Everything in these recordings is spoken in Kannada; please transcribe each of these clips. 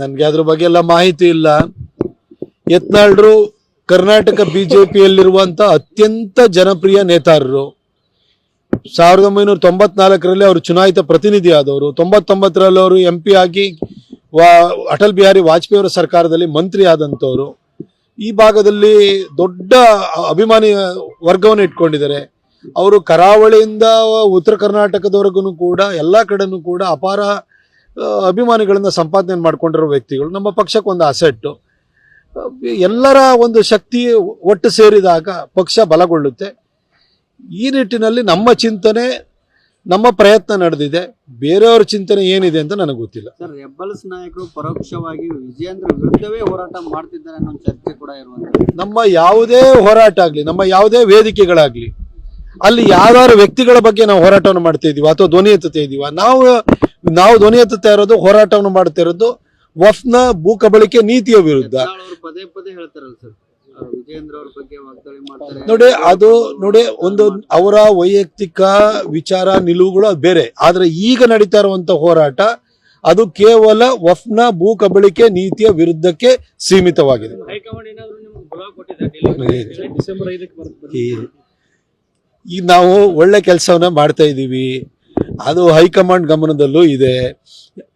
ನನಗೆ ಅದ್ರ ಬಗ್ಗೆ ಎಲ್ಲ ಮಾಹಿತಿ ಇಲ್ಲ. ಯತ್ನಾಳ್ರು ಕರ್ನಾಟಕ ಬಿಜೆಪಿಯಲ್ಲಿರುವಂತ ಅತ್ಯಂತ ಜನಪ್ರಿಯ ನೇತಾರರು. ಸಾವಿರದ ಒಂಬೈನೂರ ತೊಂಬತ್ನಾಲ್ಕರಲ್ಲಿ ಅವರು ಚುನಾಯಿತ ಪ್ರತಿನಿಧಿ ಆದವರು. ತೊಂಬತ್ತೊಂಬತ್ತರಲ್ಲಿ ಅವರು ಎಂ ಪಿ ಆಗಿ ವಾ, ಅಟಲ್ ಬಿಹಾರಿ ವಾಜಪೇಯಿ ಅವರ ಸರ್ಕಾರದಲ್ಲಿ ಮಂತ್ರಿ ಆದಂಥವ್ರು. ಈ ಭಾಗದಲ್ಲಿ ದೊಡ್ಡ ಅಭಿಮಾನಿ ವರ್ಗವನ್ನು ಇಟ್ಕೊಂಡಿದ್ದಾರೆ. ಅವರು ಕರಾವಳಿಯಿಂದ ಉತ್ತರ ಕರ್ನಾಟಕದವರೆಗೂ ಕೂಡ ಎಲ್ಲ ಕಡೆನೂ ಕೂಡ ಅಪಾರ ಅಭಿಮಾನಿಗಳನ್ನ ಸಂಪಾದನೆ ಮಾಡ್ಕೊಂಡಿರೋ ವ್ಯಕ್ತಿಗಳು ನಮ್ಮ ಪಕ್ಷಕ್ಕೆ ಒಂದು ಅಸೆಟ್ಟು. ಎಲ್ಲರ ಒಂದು ಶಕ್ತಿ ಒಟ್ಟು ಸೇರಿದಾಗ ಪಕ್ಷ ಬಲಗೊಳ್ಳುತ್ತೆ. ಈ ನಿಟ್ಟಿನಲ್ಲಿ ನಮ್ಮ ಚಿಂತನೆ ನಮ್ಮ ಪ್ರಯತ್ನ ನಡೆದಿದೆ. ಬೇರೆಯವರ ಚಿಂತನೆ ಏನಿದೆ ಅಂತ ನನಗೆ ಗೊತ್ತಿಲ್ಲ. ಸರ್ ರೆಬಲ್ಸ್ ನಾಯಕರು ಪರೋಕ್ಷವಾಗಿ ವಿಜಯೇಂದ್ರ ವಿರುದ್ಧವೇ ಹೋರಾಟ ಮಾಡ್ತಿದ್ದಾರೆ ಅನ್ನೋ ಚರ್ಚೆ ಕೂಡ ಇರುವಂತ ನಮ್ಮ ಯಾವುದೇ ಹೋರಾಟ ಆಗಲಿ ನಮ್ಮ ಯಾವುದೇ ವೇದಿಕೆಗಳಾಗಲಿ ಅಲ್ಲಿ ಯಾವ್ದಾದ್ರು ವ್ಯಕ್ತಿಗಳ ಬಗ್ಗೆ ನಾವು ಹೋರಾಟವನ್ನು ಮಾಡ್ತಾ ಇದೀವ ಅಥವಾ ಧ್ವನಿ ಎತ್ತುತ್ತಾ ಇದೀವ ನಾವು ನಾವು ಧ್ವನಿ ಎತ್ತುತ್ತಾ ಇರೋದು ಹೋರಾಟವನ್ನು ಮಾಡ್ತಾ ಇರೋದು ವಫ್ನ ಭೂ ಕಬಳಿಕೆ ನೀತಿಯ ವಿರುದ್ಧ. ಅವರು ಪದೇ ಪದೇ ಹೇಳ್ತಾರಲ್ಲ ಸರ್. ಅವ್ರು ವಿಜಯೇಂದ್ರ ಬಗ್ಗೆ ವಾಗ್ದಾಳಿ ಮಾಡ್ತಾರೆ. ನೋಡಿ ಅದು ನೋಡಿ ಒಂದು ಅವರ ವೈಯಕ್ತಿಕ ವಿಚಾರ ನಿಲುವುಗಳು ಅದು ಬೇರೆ. ಆದ್ರೆ ಈಗ ನಡೀತಾ ಇರುವಂತ ಹೋರಾಟ ಅದು ಕೇವಲ ವಫ್ನ ಭೂ ಕಬಳಿಕೆ ನೀತಿಯ ವಿರುದ್ಧಕ್ಕೆ ಸೀಮಿತವಾಗಿದೆ. ಈಗ ನಾವು ಒಳ್ಳೆ ಕೆಲಸವನ್ನ ಮಾಡ್ತಾ ಇದ್ದೀವಿ. ಅದು ಹೈಕಮಾಂಡ್ ಗಮನದಲ್ಲೂ ಇದೆ.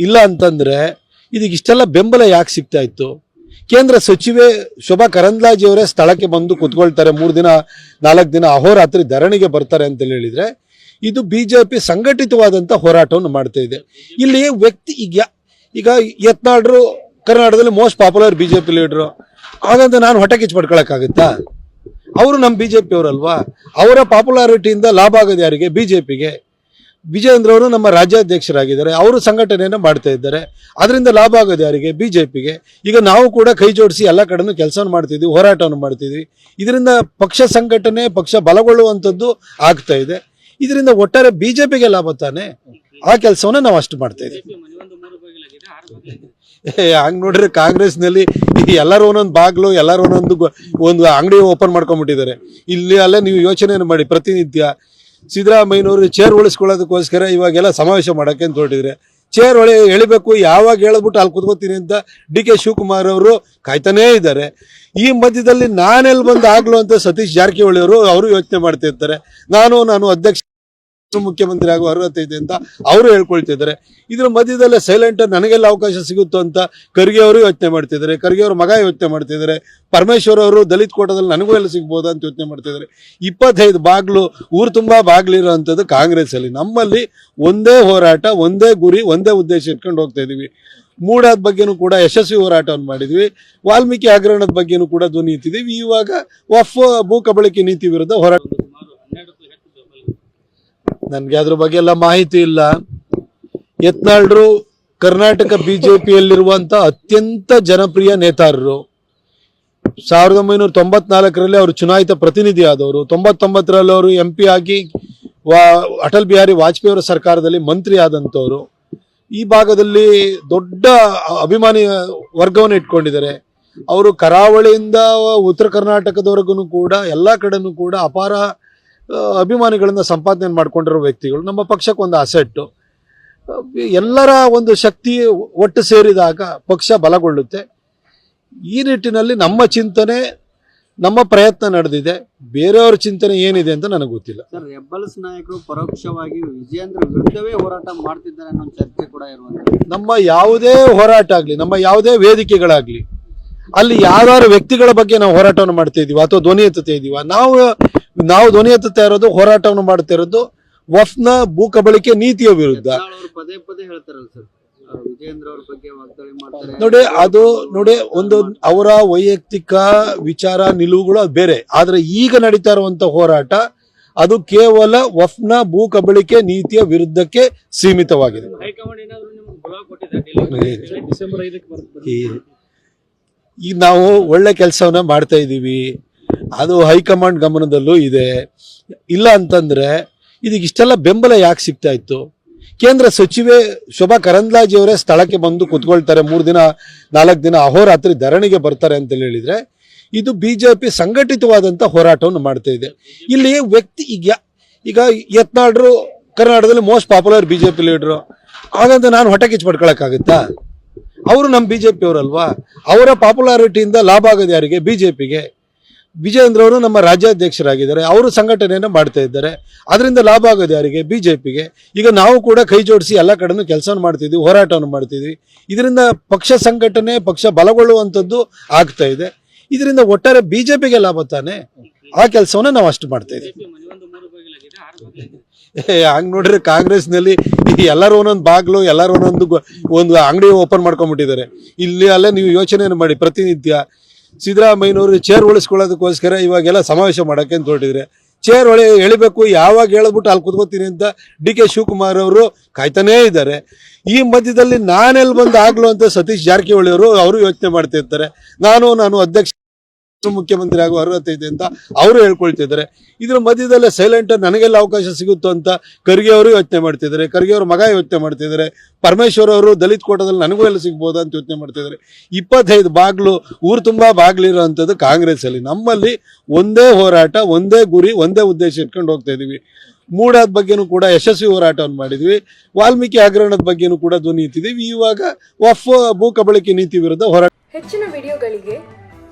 ಇಲ್ಲ ಅಂತಂದ್ರೆ ಇದಕ್ಕೆ ಇಷ್ಟೆಲ್ಲ ಬೆಂಬಲ ಯಾಕೆ ಸಿಗ್ತಾ ಇತ್ತು? ಕೇಂದ್ರ ಸಚಿವೆ ಶೋಭಾ ಕರಂದ್ಲಾಜಿ ಅವರೇ ಸ್ಥಳಕ್ಕೆ ಬಂದು ಕುತ್ಕೊಳ್ತಾರೆ. ಮೂರು ದಿನ, ನಾಲ್ಕು ದಿನ ಅಹೋರಾತ್ರಿ ಧರಣಿಗೆ ಬರ್ತಾರೆ ಅಂತ ಹೇಳಿದ್ರೆ ಇದು ಬಿಜೆಪಿ ಸಂಘಟಿತವಾದಂಥ ಹೋರಾಟವನ್ನು ಮಾಡ್ತಾ ಇದೆ. ಇಲ್ಲಿ ವ್ಯಕ್ತಿ ಈಗ ಈಗ ಯತ್ನಾಡ್ರು ಕರ್ನಾಟಕದಲ್ಲಿ ಮೋಸ್ಟ್ ಪಾಪ್ಯುಲರ್ ಬಿಜೆಪಿ ಲೀಡ್ರು. ಹಾಗಂತ ನಾನು ಹೊಟ್ಟೆ ಕಿಚ್ಚು ಪಡ್ಕೊಳಕ್ಕಾಗುತ್ತಾ? ಅವರು ನಮ್ಮ ಬಿಜೆಪಿ ಅವರಲ್ವಾ ಅವರ ಪಾಪ್ಯುಲಾರಿಟಿಯಿಂದ ಲಾಭ ಆಗೋದು ಯಾರಿಗೆ? ಬಿಜೆಪಿಗೆ. ವಿಜೇಂದ್ರ ಅವರು ನಮ್ಮ ರಾಜ್ಯಾಧ್ಯಕ್ಷರಾಗಿದ್ದಾರೆ. ಅವರು ಸಂಘಟನೆಯನ್ನು ಮಾಡ್ತಾ ಇದ್ದಾರೆ. ಅದರಿಂದ ಲಾಭ ಆಗೋದು ಯಾರಿಗೆ? ಬಿ ಜೆ ಪಿಗೆ ಈಗ ನಾವು ಕೂಡ ಕೈ ಜೋಡಿಸಿ ಎಲ್ಲ ಕಡೆನೂ ಕೆಲಸವನ್ನು ಮಾಡ್ತಿದ್ವಿ ಹೋರಾಟವನ್ನು ಮಾಡ್ತಿದ್ವಿ. ಇದರಿಂದ ಪಕ್ಷ ಸಂಘಟನೆ ಪಕ್ಷ ಬಲಗೊಳ್ಳುವಂಥದ್ದು ಆಗ್ತಾ ಇದೆ. ಇದರಿಂದ ಒಟ್ಟಾರೆ ಬಿ ಜೆ ಪಿಗೆ ಲಾಭ ತಾನೆ? ಆ ಕೆಲಸವನ್ನ ನಾವು ಅಷ್ಟು ಮಾಡ್ತಾ ಇದ್ದೀವಿ. ಹಂಗೆ ನೋಡ್ರಿ ಕಾಂಗ್ರೆಸ್ನಲ್ಲಿ ಎಲ್ಲರೂ ಒಂದೊಂದು ಬಾಗ್ಲು ಎಲ್ಲರೂ ಒಂದೊಂದು ಒಂದು ಅಂಗಡಿ ಓಪನ್ ಮಾಡ್ಕೊಂಡ್ಬಿಟ್ಟಿದ್ದಾರೆ. ಇಲ್ಲಿ ಅಲ್ಲೇ ನೀವು ಯೋಚನೆಯನ್ನು ಮಾಡಿ ಪ್ರತಿನಿತ್ಯ ಸಿದ್ದರಾಮಯ್ಯನವರು ಚೇರ್ ಉಳಿಸ್ಕೊಳ್ಳೋದಕ್ಕೋಸ್ಕರ ಇವಾಗೆಲ್ಲ ಸಮಾವೇಶ ಮಾಡೋಕ್ಕೆ ಅಂತ ಹೊರಟಿದ್ರೆ. ಚೇರ್ ಒಳಗೆ ಎಳಿಬೇಕು ಯಾವಾಗ ಹೇಳ್ಬಿಟ್ಟು ಅಲ್ಲಿ ಕುತ್ಕೋತೀನಿ ಅಂತ ಡಿ ಕೆ ಶಿವಕುಮಾರ್ ಅವರು ಕಾಯ್ತಾನೇ ಇದ್ದಾರೆ. ಈ ಮಧ್ಯದಲ್ಲಿ ನಾನೆಲ್ಲಿ ಬಂದು ಆಗ್ಲು ಅಂತ ಸತೀಶ್ ಜಾರಕಿಹೊಳಿ ಅವರು ಅವರು ಯೋಚನೆ ಮಾಡ್ತಿರ್ತಾರೆ. ನಾನು ನಾನು ಅಧ್ಯಕ್ಷ ಮುಖ್ಯಮಂತ್ರಿ ಆಗುವ ಅರ್ಹತೆ ಇದೆ ಅಂತ ಅವರು ಹೇಳ್ಕೊಳ್ತಿದ್ದಾರೆ. ಇದ್ರ ಮಧ್ಯದಲ್ಲೇ ಸೈಲೆಂಟ್ ನನಗೆಲ್ಲ ಅವಕಾಶ ಸಿಗುತ್ತೋ ಅಂತ ಖರ್ಗೆ ಅವರು ಯೋಚನೆ ಮಾಡ್ತಿದ್ದಾರೆ. ಖರ್ಗೆ ಅವ್ರ ಮಗ ಯೋಚನೆ ಮಾಡ್ತಿದ್ದಾರೆ. ಪರಮೇಶ್ವರ್ ಅವರು ದಲಿತ ಕೋಟದಲ್ಲಿ ನನಗೂ ಎಲ್ಲ ಸಿಗ್ಬೋದಾ ಅಂತ ಯೋಚನೆ ಮಾಡ್ತಿದ್ದಾರೆ. ಇಪ್ಪತ್ತೈದು ಬಾಗ್ಲು, ಊರು ತುಂಬಾ ಬಾಗ್ಲಿರೋ ಅಂಥದ್ದು ಕಾಂಗ್ರೆಸ್ ಅಲ್ಲಿ ನಮ್ಮಲ್ಲಿ ಒಂದೇ ಹೋರಾಟ, ಒಂದೇ ಗುರಿ, ಒಂದೇ ಉದ್ದೇಶ ಇಟ್ಕೊಂಡು ಹೋಗ್ತಾ ಇದೀವಿ. ಮೂಡಾದ ಬಗ್ಗೆನೂ ಕೂಡ ಯಶಸ್ವಿ ಹೋರಾಟವನ್ನು ಮಾಡಿದ್ವಿ. ವಾಲ್ಮೀಕಿ ಹಗರಣದ ಬಗ್ಗೆನೂ ಕೂಡ ಧ್ವನಿ ಇತ್ತಿದ್ದೀವಿ ಇವಾಗ ವಫ್ ಭೂ ಕಬಳಿಕೆ ನೀತಿ ವಿರುದ್ಧ ಹೋರಾಟ ನನಗೆ ಅದ್ರ ಬಗ್ಗೆ ಎಲ್ಲ ಮಾಹಿತಿ ಇಲ್ಲ. ಯತ್ನಾಳ್ರು ಕರ್ನಾಟಕ ಬಿಜೆಪಿಯಲ್ಲಿರುವಂತ ಅತ್ಯಂತ ಜನಪ್ರಿಯ ನೇತಾರರು. ಸಾವಿರದ ಒಂಬೈನೂರ ತೊಂಬತ್ನಾಲ್ಕರಲ್ಲಿ ಅವರು ಚುನಾಯಿತ ಪ್ರತಿನಿಧಿ ಆದವರು. ತೊಂಬತ್ತೊಂಬತ್ತರಲ್ಲಿ ಅವರು ಎಂ ಪಿ ಆಗಿ ವಾ, ಅಟಲ್ ಬಿಹಾರಿ ವಾಜಪೇಯಿ ಅವರ ಸರ್ಕಾರದಲ್ಲಿ ಮಂತ್ರಿ ಆದಂಥವ್ರು. ಈ ಭಾಗದಲ್ಲಿ ದೊಡ್ಡ ಅಭಿಮಾನಿ ವರ್ಗವನ್ನು ಇಟ್ಕೊಂಡಿದ್ದಾರೆ. ಅವರು ಕರಾವಳಿಯಿಂದ ಉತ್ತರ ಕರ್ನಾಟಕದವರೆಗೂ ಕೂಡ ಎಲ್ಲ ಕಡೆನೂ ಕೂಡ ಅಪಾರ ಅಭಿಮಾನಿಗಳನ್ನ ಸಂಪಾದನೆ ಮಾಡ್ಕೊಂಡಿರೋ ವ್ಯಕ್ತಿಗಳು ನಮ್ಮ ಪಕ್ಷಕ್ಕೆ ಒಂದು ಅಸೆಟ್ಟು. ಎಲ್ಲರ ಒಂದು ಶಕ್ತಿ ಒಟ್ಟು ಸೇರಿದಾಗ ಪಕ್ಷ ಬಲಗೊಳ್ಳುತ್ತೆ. ಈ ನಿಟ್ಟಿನಲ್ಲಿ ನಮ್ಮ ಚಿಂತನೆ ನಮ್ಮ ಪ್ರಯತ್ನ ನಡೆದಿದೆ. ಬೇರೆಯವರ ಚಿಂತನೆ ಏನಿದೆ ಅಂತ ನನಗೆ ಗೊತ್ತಿಲ್ಲ. ಸರ್ ರೆಬಲ್ಸ್ ನಾಯಕರು ಪರೋಕ್ಷವಾಗಿ ವಿಜಯೇಂದ್ರ ವಿರುದ್ಧವೇ ಹೋರಾಟ ಮಾಡ್ತಿದ್ದಾರೆ ಅನ್ನೋ ಚರ್ಚೆ ಕೂಡ ಇರುವಂತ ನಮ್ಮ ಯಾವುದೇ ಹೋರಾಟ ಆಗಲಿ ನಮ್ಮ ಯಾವುದೇ ವೇದಿಕೆಗಳಾಗಲಿ ಅಲ್ಲಿ ಯಾವ್ದಾದ್ರು ವ್ಯಕ್ತಿಗಳ ಬಗ್ಗೆ ನಾವು ಹೋರಾಟವನ್ನು ಮಾಡ್ತಾ ಇದೀವ ಅಥವಾ ಧ್ವನಿ ಎತ್ತುತ್ತಾ ಇದೀವ ನಾವು ನಾವು ಧ್ವನಿ ಎತ್ತುತ್ತಾ ಇರೋದು ಹೋರಾಟವನ್ನು ಮಾಡ್ತಾ ಇರೋದು ವಫ್ನ ಭೂ ಕಬಳಿಕೆ ನೀತಿಯ ವಿರುದ್ಧ. ಅವರು ಪದೇ ಪದೇ ಹೇಳ್ತಾರಲ್ಲ ಸರ್. ಅವ್ರು ವಿಜಯೇಂದ್ರ ಬಗ್ಗೆ ವಾಗ್ದಾಳಿ ಮಾಡ್ತಾರೆ. ನೋಡಿ ಅದು ನೋಡಿ ಒಂದು ಅವರ ವೈಯಕ್ತಿಕ ವಿಚಾರ ನಿಲುವುಗಳು ಅದು ಬೇರೆ. ಆದ್ರೆ ಈಗ ನಡೀತಾ ಇರುವಂತ ಹೋರಾಟ ಅದು ಕೇವಲ ವಫ್ನ ಭೂ ಕಬಳಿಕೆ ನೀತಿಯ ವಿರುದ್ಧಕ್ಕೆ ಸೀಮಿತವಾಗಿದೆ. ಈಗ ನಾವು ಒಳ್ಳೆ ಕೆಲಸವನ್ನ ಮಾಡ್ತಾ ಇದ್ದೀವಿ. ಅದು ಹೈಕಮಾಂಡ್ ಗಮನದಲ್ಲೂ ಇದೆ. ಇಲ್ಲ ಅಂತಂದ್ರೆ ಇದಕ್ಕೆ ಇಷ್ಟೆಲ್ಲ ಬೆಂಬಲ ಯಾಕೆ ಸಿಗ್ತಾ ಇತ್ತು? ಕೇಂದ್ರ ಸಚಿವೆ ಶೋಭಾ ಕರಂದ್ಲಾಜೆ ಅವರೇ ಸ್ಥಳಕ್ಕೆ ಬಂದು ಕುತ್ಕೊಳ್ತಾರೆ. ಮೂರು ದಿನ, ನಾಲ್ಕು ದಿನ ಅಹೋರಾತ್ರಿ ಧರಣಿಗೆ ಬರ್ತಾರೆ ಅಂತ ಹೇಳಿದ್ರೆ ಇದು ಬಿಜೆಪಿ ಸಂಘಟಿತವಾದಂಥ ಹೋರಾಟವನ್ನು ಮಾಡ್ತಾ ಇದೆ. ಇಲ್ಲಿ ವ್ಯಕ್ತಿ ಈಗ ಈಗ ಯತ್ನಾಡ್ರು ಕರ್ನಾಟಕದಲ್ಲಿ ಮೋಸ್ಟ್ ಪಾಪ್ಯುಲರ್ ಬಿಜೆಪಿ ಲೀಡ್ರು. ಹಾಗಂತ ನಾನು ಹೊಟ್ಟೆ ಕಿಚ್ಚು ಪಡ್ಕೊಳಕ್ಕಾಗುತ್ತಾ? ಅವರು ನಮ್ಮ ಬಿ ಜೆ ಅವರಲ್ವಾ ಅವರ ಪಾಪ್ಯುಲಾರಿಟಿಯಿಂದ ಲಾಭ ಆಗೋದು ಯಾರಿಗೆ? ಬಿ ಜೆ ಪಿಗೆ ವಿಜೇಂದ್ರ ಅವರು ನಮ್ಮ ರಾಜ್ಯಾಧ್ಯಕ್ಷರಾಗಿದ್ದಾರೆ. ಅವರು ಸಂಘಟನೆಯನ್ನು ಮಾಡ್ತಾ ಇದ್ದಾರೆ. ಅದರಿಂದ ಲಾಭ ಆಗೋದು ಯಾರಿಗೆ? ಬಿ ಜೆ ಪಿಗೆ ಈಗ ನಾವು ಕೂಡ ಕೈ ಜೋಡಿಸಿ ಎಲ್ಲ ಕಡೆನೂ ಕೆಲಸ ಮಾಡ್ತಿದ್ವಿ ಹೋರಾಟವನ್ನು ಮಾಡ್ತಿದ್ವಿ. ಇದರಿಂದ ಪಕ್ಷ ಸಂಘಟನೆ ಪಕ್ಷ ಬಲಗೊಳ್ಳುವಂಥದ್ದು ಆಗ್ತಾ ಇದೆ. ಇದರಿಂದ ಒಟ್ಟಾರೆ ಬಿ ಜೆ ಪಿಗೆ ಲಾಭ ತಾನೆ? ಆ ಕೆಲಸವನ್ನ ನಾವು ಅಷ್ಟು ಮಾಡ್ತಾ ಇದ್ದೀವಿ. ಹಂಗ್ ನೋಡ್ರಿ ಕಾಂಗ್ರೆಸ್ನಲ್ಲಿ ಎಲ್ಲರೂ ಒಂದೊಂದು ಬಾಗ್ಲು ಎಲ್ಲರೂ ಒಂದೊಂದು ಒಂದು ಅಂಗಡಿ ಓಪನ್ ಮಾಡ್ಕೊಂಡ್ಬಿಟ್ಟಿದ್ದಾರೆ. ಇಲ್ಲಿ ಅಲ್ಲೇ ನೀವು ಯೋಚನೆಯನ್ನು ಮಾಡಿ ಪ್ರತಿನಿತ್ಯ ಸಿದ್ದರಾಮಯ್ಯನವರು ಚೇರ್ ಉಳಿಸ್ಕೊಳ್ಳೋದಕ್ಕೋಸ್ಕರ ಇವಾಗೆಲ್ಲ ಸಮಾವೇಶ ಮಾಡಕ್ಕೆ ಅಂತ ಹೊರಟಿದ್ರೆ. ಚೇರ್ ಒಳಗೆ ಎಳಿಬೇಕು, ಯಾವಾಗ ಹೇಳ್ಬಿಟ್ಟು ಅಲ್ಲಿ ಕುತ್ಕೋತೀನಿ ಅಂತ ಡಿ ಕೆ ಶಿವಕುಮಾರ್ ಅವರು ಕಾಯ್ತಾನೇ ಇದ್ದಾರೆ. ಈ ಮಧ್ಯದಲ್ಲಿ ನಾನೆಲ್ಲಿ ಬಂದು ಆಗ್ಲು ಅಂತ ಸತೀಶ್ ಜಾರಕಿಹೊಳಿ ಅವರು ಅವರು ಯೋಚನೆ ಮಾಡ್ತಿರ್ತಾರೆ. ನಾನು ನಾನು ಅಧ್ಯಕ್ಷ ಮುಖ್ಯಮಂತ್ರಿ ಆಗುವ ಅರ್ಹತೆ ಇದೆ ಅಂತ ಅವರು ಹೇಳ್ಕೊಳ್ತಿದ್ದಾರೆ. ಇದ್ರ ಮಧ್ಯದಲ್ಲೇ ಸೈಲೆಂಟ್ ನನಗೆಲ್ಲ ಅವಕಾಶ ಸಿಗುತ್ತೋ ಅಂತ ಖರ್ಗೆ ಅವರು ಯೋಚನೆ ಮಾಡ್ತಿದ್ದಾರೆ. ಖರ್ಗೆ ಅವ್ರ ಮಗ ಯೋಚನೆ ಮಾಡ್ತಿದ್ದಾರೆ. ಪರಮೇಶ್ವರ್ ಅವರು ದಲಿತ ಕೋಟದಲ್ಲಿ ನನಗೂ ಎಲ್ಲ ಸಿಗ್ಬೋದಾ ಅಂತ ಯೋಚನೆ ಮಾಡ್ತಿದ್ದಾರೆ. ಇಪ್ಪತ್ತೈದು ಬಾಗ್ಲು, ಊರು ತುಂಬಾ ಬಾಗ್ಲಿರೋ ಅಂಥದ್ದು ಕಾಂಗ್ರೆಸ್ ಅಲ್ಲಿ ನಮ್ಮಲ್ಲಿ ಒಂದೇ ಹೋರಾಟ, ಒಂದೇ ಗುರಿ, ಒಂದೇ ಉದ್ದೇಶ ಇಟ್ಕೊಂಡು ಹೋಗ್ತಾ ಇದೀವಿ. ಮೂಡಾದ ಬಗ್ಗೆನೂ ಕೂಡ ಯಶಸ್ವಿ ಹೋರಾಟವನ್ನು ಮಾಡಿದ್ವಿ. ವಾಲ್ಮೀಕಿ ಹಗರಣದ ಬಗ್ಗೆನೂ ಕೂಡ ಧ್ವನಿ ಇತ್ತಿದ್ದೀವಿ ಇವಾಗ ವಫ್ ಭೂ ಕಬಳಿಕೆ ನೀತಿ ವಿರುದ್ಧ ಹೋರಾಟ ಹೆಚ್ಚಿನ ವಿಡಿಯೋಗಳಿಗೆ